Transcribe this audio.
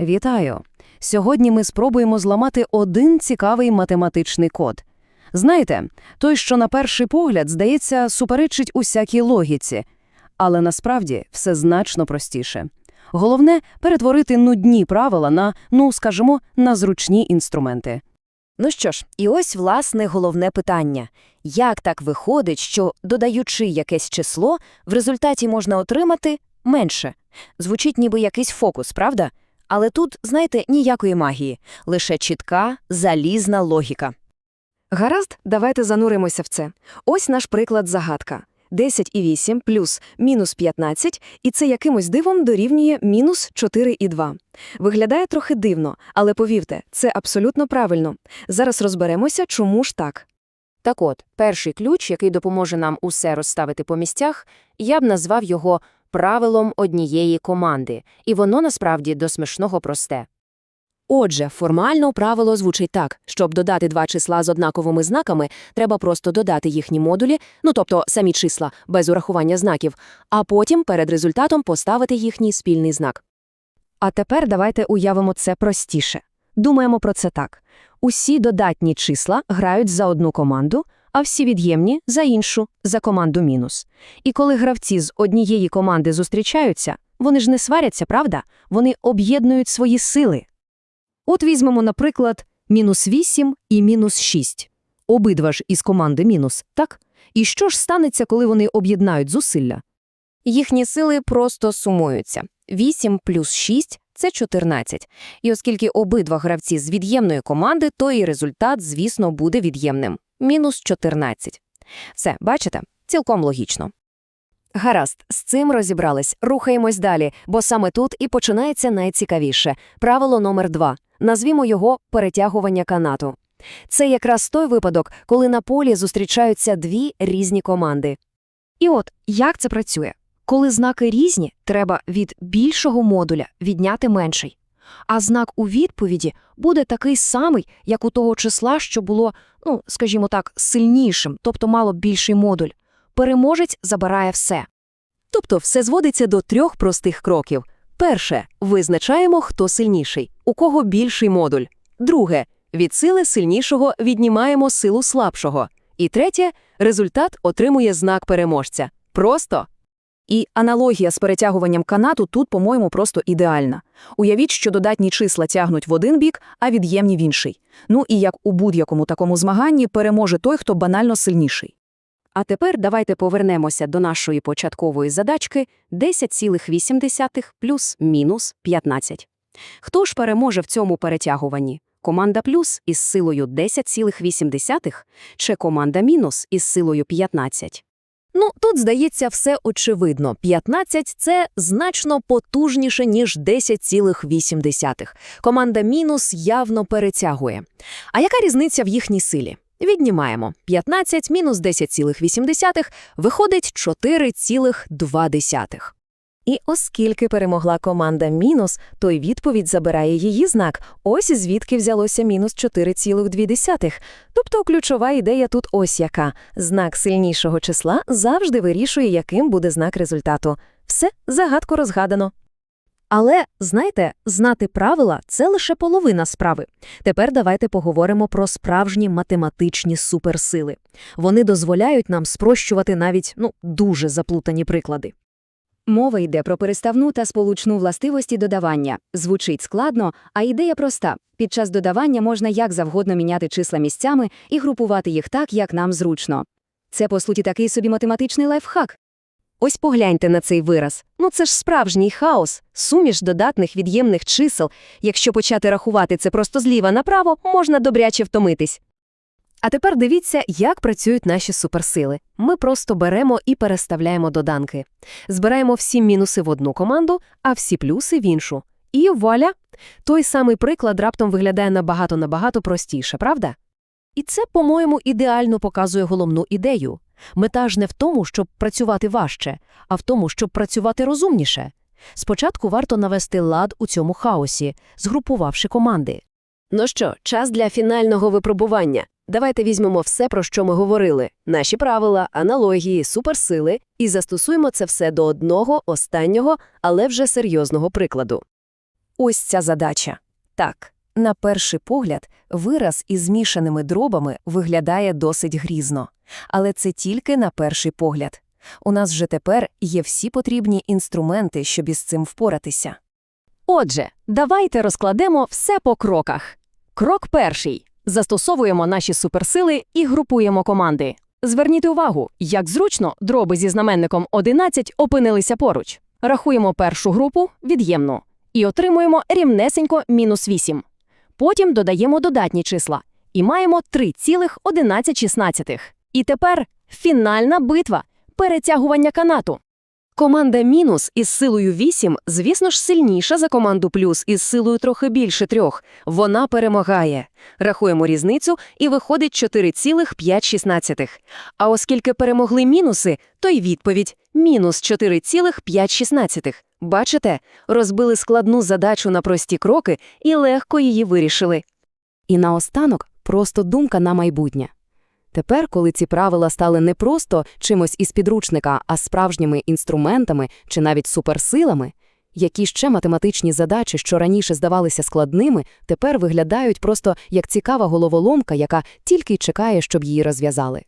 Вітаю! Сьогодні ми спробуємо зламати один цікавий математичний код. Знаєте, той, що на перший погляд, здається, суперечить усякій логіці. Але насправді все значно простіше. Головне – перетворити нудні правила на, ну, скажімо, на зручні інструменти. Ну що ж, і ось, власне, головне питання. Як так виходить, що, додаючи якесь число, в результаті можна отримати менше? Звучить ніби якийсь фокус, правда? Але тут, знаєте, ніякої магії, лише чітка, залізна логіка. Гаразд, давайте зануримося в це. Ось наш приклад загадка. 10 і 8 плюс мінус 15, і це якимось дивом дорівнює мінус 4 і 2. Виглядає трохи дивно, але повірте, це абсолютно правильно. Зараз розберемося, чому ж так. Так от, перший ключ, який допоможе нам усе розставити по місцях, я б назвав його правилом однієї команди, і воно насправді до смішного просте. Отже, формально правило звучить так. Щоб додати два числа з однаковими знаками, треба просто додати їхні модулі, ну тобто самі числа, без урахування знаків, а потім перед результатом поставити їхній спільний знак. А тепер давайте уявимо це простіше. Думаємо про це так. Усі додатні числа грають за одну команду, а всі від'ємні – за іншу, за команду мінус. І коли гравці з однієї команди зустрічаються, вони ж не сваряться, правда? Вони об'єднують свої сили. От візьмемо, наприклад, мінус 8 і мінус 6. Обидва ж із команди мінус, так? І що ж станеться, коли вони об'єднають зусилля? Їхні сили просто сумуються. 8 плюс 6 – це 14. І оскільки обидва гравці з від'ємної команди, то і результат, звісно, буде від'ємним – мінус 14. Все, бачите? Цілком логічно. Гаразд, з цим розібрались. Рухаємось далі, бо саме тут і починається найцікавіше. Правило номер два. Назвімо його перетягування канату. Це якраз той випадок, коли на полі зустрічаються дві різні команди. І от, як це працює? Коли знаки різні, треба від більшого модуля відняти менший. А знак у відповіді буде такий самий, як у того числа, що було, ну, скажімо так, сильнішим, тобто мало більший модуль. Переможець забирає все. Тобто все зводиться до трьох простих кроків. Перше – визначаємо, хто сильніший, у кого більший модуль. Друге – від сили сильнішого віднімаємо силу слабшого. І третє – результат отримує знак переможця. Просто. І аналогія з перетягуванням канату тут, по-моєму, просто ідеальна. Уявіть, що додатні числа тягнуть в один бік, а від'ємні в інший. Ну і як у будь-якому такому змаганні переможе той, хто банально сильніший. А тепер давайте повернемося до нашої початкової задачки 10,8 плюс мінус 15. Хто ж переможе в цьому перетягуванні? Команда плюс із силою 10,8 чи команда мінус із силою 15? Ну, тут, здається, все очевидно. 15 – це значно потужніше, ніж 10,8. Команда мінус явно перетягує. А яка різниця в їхній силі? Віднімаємо. 15 мінус 10,8 виходить 4,2. І оскільки перемогла команда мінус, то й відповідь забирає її знак. Ось звідки взялося мінус 4,2. Тобто ключова ідея тут ось яка. Знак сильнішого числа завжди вирішує, яким буде знак результату. Все, загадку розгадано. Але, знаєте, знати правила – це лише половина справи. Тепер давайте поговоримо про справжні математичні суперсили. Вони дозволяють нам спрощувати навіть, ну, дуже заплутані приклади. Мова йде про переставну та сполучну властивості додавання. Звучить складно, а ідея проста. Під час додавання можна як завгодно міняти числа місцями і групувати їх так, як нам зручно. Це, по суті, такий собі математичний лайфхак. Ось погляньте на цей вираз. Ну це ж справжній хаос, суміш додатних від'ємних чисел. Якщо почати рахувати це просто зліва направо, можна добряче втомитись. А тепер дивіться, як працюють наші суперсили. Ми просто беремо і переставляємо доданки. Збираємо всі мінуси в одну команду, а всі плюси в іншу. І вуаля! Той самий приклад раптом виглядає набагато-набагато простіше, правда? І це, по-моєму, ідеально показує головну ідею. Мета ж не в тому, щоб працювати важче, а в тому, щоб працювати розумніше. Спочатку варто навести лад у цьому хаосі, згрупувавши команди. Ну що, час для фінального випробування. Давайте візьмемо все, про що ми говорили: наші правила, аналогії, суперсили, і застосуємо це все до одного останнього, але вже серйозного прикладу. ось ця задача. Так, на перший погляд, вираз із змішаними дробами виглядає досить грізно. Але це тільки на перший погляд. У нас вже тепер є всі потрібні інструменти, щоб із цим впоратися. Отже, давайте розкладемо все по кроках. Крок перший. Застосовуємо наші суперсили і групуємо команди. Зверніть увагу, як зручно дроби зі знаменником 11 опинилися поруч. Рахуємо першу групу від'ємну і отримуємо рівнесенько мінус 8. Потім додаємо додатні числа і маємо 3,11. І тепер фінальна битва – перетягування канату. Команда мінус із силою 8, звісно ж, сильніша за команду плюс із силою трохи більше трьох. Вона перемагає. Рахуємо різницю і виходить 4,5. А оскільки перемогли мінуси, то й відповідь – мінус 4,5. Бачите? Розбили складну задачу на прості кроки і легко її вирішили. І наостанок просто думка на майбутнє. Тепер, коли ці правила стали не просто чимось із підручника, а справжніми інструментами чи навіть суперсилами, які ще математичні задачі, що раніше здавалися складними, тепер виглядають просто як цікава головоломка, яка тільки й чекає, щоб її розв'язали.